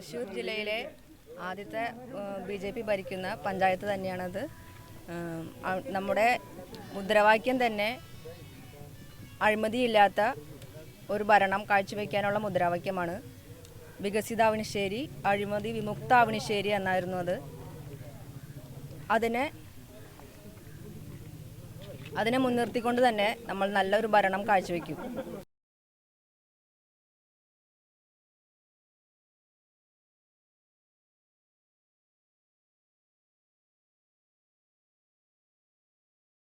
തൃശ്ശൂർ ജില്ലയിലെ ആദ്യത്തെ B J P ഭരിക്കുന്ന പഞ്ചായത്ത് തന്നെയാണത്. നമ്മുടെ മുദ്രാവാക്യം തന്നെ അഴിമതിയില്ലാത്ത ഒരു ഭരണം കാഴ്ചവെക്കാനുള്ള മുദ്രാവാക്യമാണ്. വികസിത അവനിശ്ശേരി അഴിമതി വിമുക്ത അവനിശ്ശേരി എന്നായിരുന്നു അത്. അതിനെ അതിനെ മുൻനിർത്തിക്കൊണ്ട് തന്നെ നമ്മൾ നല്ലൊരു ഭരണം കാഴ്ചവെക്കും.